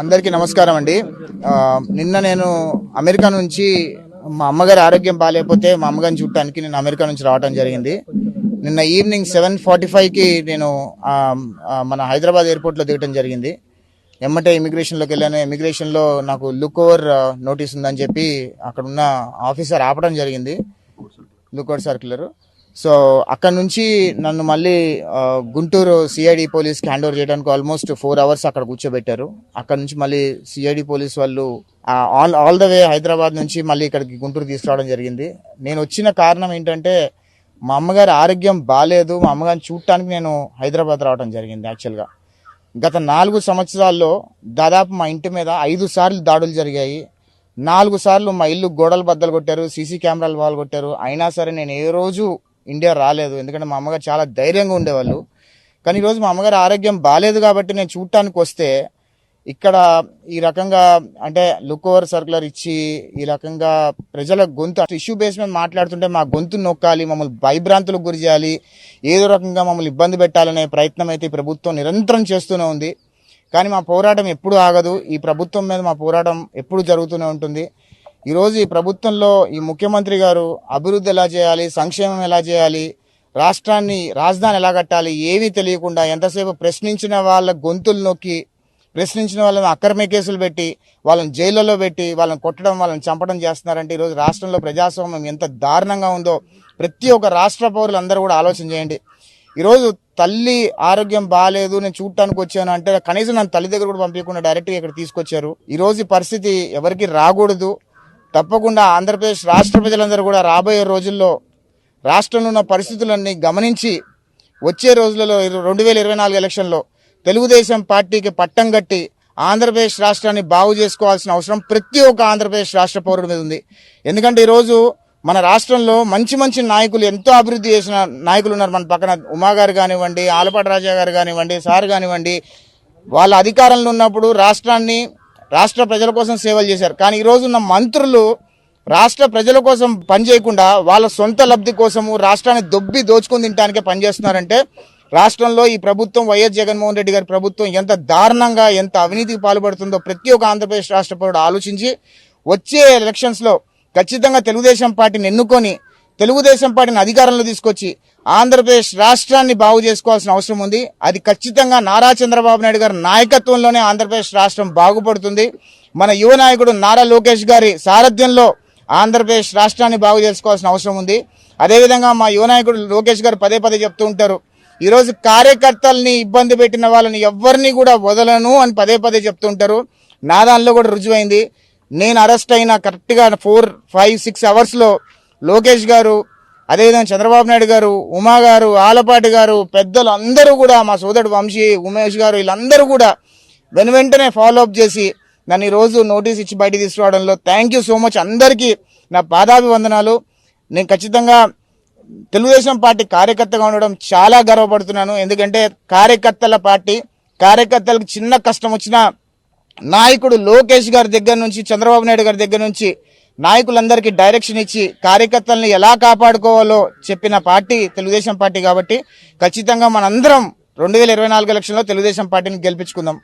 అందరికీ నమస్కారం అండి. నిన్న నేను అమెరికా నుంచి మా అమ్మగారి ఆరోగ్యం బాగాలేకపోతే మా అమ్మగారిని చూడటానికి నేను అమెరికా నుంచి రావడం జరిగింది. నిన్న ఈవినింగ్ సెవెన్ ఫార్టీ ఫైవ్కి నేను మన హైదరాబాద్ ఎయిర్పోర్ట్లో దిగటం జరిగింది. ఎమ్మటే ఇమిగ్రేషన్లోకి వెళ్ళాను. ఇమిగ్రేషన్లో నాకు లుక్ ఓవర్ నోటీస్ ఉందని చెప్పి అక్కడ ఉన్న ఆఫీసర్ ఆపడం జరిగింది. Look over circular. సో అక్కడ నుంచి నన్ను మళ్ళీ గుంటూరు సిఐడి పోలీస్కి హ్యాండ్ ఓవర్ చేయడానికి ఆల్మోస్ట్ ఫోర్ అవర్స్ అక్కడ కూర్చోబెట్టారు. అక్కడ నుంచి మళ్ళీ సిఐడి పోలీస్ వాళ్ళు all all the way Hyderabad నుంచి మళ్ళీ ఇక్కడికి గుంటూరు తీసుకురావడం జరిగింది. నేను వచ్చిన కారణం ఏంటంటే మా అమ్మగారి ఆరోగ్యం బాగాలేదు మా అమ్మగారిని చూడటానికి నేను హైదరాబాద్ రావడం జరిగింది యాక్చువల్గా. గత నాలుగు సంవత్సరాల్లో దాదాపు మా ఇంటి మీద ఐదు సార్లు దాడులు జరిగాయి. నాలుగు సార్లు మా ఇల్లు గోడలు బద్దలు కొట్టారు సీసీ కెమెరాలు వాళ్ళు కొట్టారు. అయినా సరే నేను ఏ రోజు ఇండియా రాలేదు. ఎందుకంటే మా అమ్మగారు చాలా ధైర్యంగా ఉండేవాళ్ళు. కానీ ఈరోజు మా అమ్మగారి ఆరోగ్యం బాగాలేదు కాబట్టి నేను చూడటానికి వస్తే ఇక్కడ ఈ రకంగా అంటే లుక్ ఓవర్ సర్కులర్ ఇచ్చి ఈ రకంగా ప్రజల గొంతు ఇష్యూ బేస్ మీద మాట్లాడుతుంటే మా గొంతు నొక్కాలి మమ్మల్ని భయభ్రాంతులకు గురి చేయాలి ఏదో రకంగా మమ్మల్ని ఇబ్బంది పెట్టాలనే ప్రయత్నం అయితే ఈ ప్రభుత్వం నిరంతరం చేస్తూనే ఉంది. కానీ మా పోరాటం ఎప్పుడు ఆగదు. ఈ ప్రభుత్వం మీద మా పోరాటం ఎప్పుడు జరుగుతూనే ఉంటుంది. ఈరోజు ఈ ప్రభుత్వంలో ఈ ముఖ్యమంత్రి గారు అభివృద్ధి ఎలా చేయాలి సంక్షేమం ఎలా చేయాలి రాష్ట్రాన్ని రాజధాని ఎలా కట్టాలి ఏమీ తెలియకుండా ఎంతసేపు ప్రశ్నించిన వాళ్ళ గొంతులు నొక్కి ప్రశ్నించిన వాళ్ళని అక్రమ కేసులు పెట్టి వాళ్ళని జైళ్ళలో పెట్టి వాళ్ళని కొట్టడం వాళ్ళని చంపడం చేస్తున్నారంటే ఈరోజు రాష్ట్రంలో ప్రజాస్వామ్యం ఎంత దారుణంగా ఉందో ప్రతి ఒక్క రాష్ట్ర పౌరులు అందరూ కూడా ఆలోచన చేయండి. ఈరోజు తల్లి ఆరోగ్యం బాగాలేదు నేను చూడటానికి వచ్చాను అంటే కనీసం నన్ను తల్లి దగ్గర కూడా పంపించకుండా డైరెక్ట్గా ఇక్కడ తీసుకొచ్చారు. ఈరోజు పరిస్థితి ఎవరికి రాకూడదు. తప్పకుండా ఆంధ్రప్రదేశ్ రాష్ట్ర ప్రజలందరూ కూడా రాబోయే రోజుల్లో రాష్ట్రంలో ఉన్న పరిస్థితులన్నీ గమనించి వచ్చే రోజులలో రెండు వేల ఇరవై నాలుగు ఎలక్షన్లో తెలుగుదేశం పార్టీకి పట్టం కట్టి ఆంధ్రప్రదేశ్ రాష్ట్రాన్ని బాగు చేసుకోవాల్సిన అవసరం ప్రతి ఒక్క ఆంధ్రప్రదేశ్ రాష్ట్ర పౌరుడి మీద ఉంది. ఎందుకంటే ఈరోజు మన రాష్ట్రంలో మంచి మంచి నాయకులు ఎంతో అభివృద్ధి చేసిన నాయకులు ఉన్నారు. మన పక్కన ఉమాగారు కానివ్వండి ఆలపాటి రాజా గారు కానివ్వండి సార్ కానివ్వండి వాళ్ళ అధికారంలో ఉన్నప్పుడు రాష్ట్రాన్ని రాష్ట్ర ప్రజల కోసం సేవలు చేశారు. కానీ ఈ ఉన్న మంత్రులు రాష్ట్ర ప్రజల కోసం పనిచేయకుండా వాళ్ళ సొంత లబ్ధి కోసము రాష్ట్రాన్ని దొబ్బి దోచుకుని తినడానికే పనిచేస్తున్నారంటే రాష్ట్రంలో ఈ ప్రభుత్వం వైఎస్ జగన్మోహన్ రెడ్డి గారి ప్రభుత్వం ఎంత దారుణంగా ఎంత అవినీతికి పాల్పడుతుందో ప్రతి ఒక్క ఆంధ్రప్రదేశ్ రాష్ట్ర పౌరుడు ఆలోచించి వచ్చే ఎలక్షన్స్లో ఖచ్చితంగా తెలుగుదేశం పార్టీని ఎన్నుకొని తెలుగుదేశం పార్టీని అధికారంలో తీసుకొచ్చి ఆంధ్రప్రదేశ్ రాష్ట్రాన్ని బాగు చేసుకోవాల్సిన అవసరం ఉంది. అది ఖచ్చితంగా నారా చంద్రబాబు నాయుడు గారి నాయకత్వంలోనే ఆంధ్రప్రదేశ్ రాష్ట్రం బాగుపడుతుంది. మన యువ నాయకుడు నారా లోకేష్ గారి సారథ్యంలో ఆంధ్రప్రదేశ్ రాష్ట్రాన్ని బాగు చేసుకోవాల్సిన అవసరం ఉంది. అదేవిధంగా మా యువ నాయకుడు లోకేష్ గారు పదే పదే చెప్తూ ఉంటారు ఈరోజు కార్యకర్తల్ని ఇబ్బంది పెట్టిన వాళ్ళని ఎవరిని కూడా వదలను అని పదే పదే చెప్తుంటారు నా దానిలో కూడా రుజువైంది. నేను అరెస్ట్ అయిన కరెక్ట్గా ఫోర్ ఫైవ్ సిక్స్ అవర్స్లో లోకేష్ గారు అదేవిధంగా చంద్రబాబు నాయుడు గారు ఉమా గారు ఆలపాటి గారు పెద్దలు అందరూ కూడా మా సోదరుడు వంశీ ఉమేష్ గారు వీళ్ళందరూ కూడా వెను వెంటనే ఫాలో అప్ చేసి నన్ను ఈరోజు రోజు నోటీస్ ఇచ్చి బయట తీసుకురావడంలో థ్యాంక్ యూ సో మచ్ అందరికీ నా పాదాభివందనాలు. నేను ఖచ్చితంగా తెలుగుదేశం పార్టీ కార్యకర్తగా ఉండడం చాలా గర్వపడుతున్నాను. ఎందుకంటే కార్యకర్తల పార్టీ కార్యకర్తలకు చిన్న కష్టం వచ్చినా నాయకుడు లోకేష్ గారి దగ్గర నుంచి చంద్రబాబు నాయుడు గారి దగ్గర నుంచి నాయకులందరికీ డైరెక్షన్ ఇచ్చి కార్యకర్తల్ని ఎలా కాపాడుకోవాలో చెప్పిన పార్టీ తెలుగుదేశం పార్టీ కాబట్టి ఖచ్చితంగా మనందరం రెండు వేల ఇరవై నాలుగు ఎలక్షన్లో తెలుగుదేశం పార్టీని గెలిపించుకుందాం.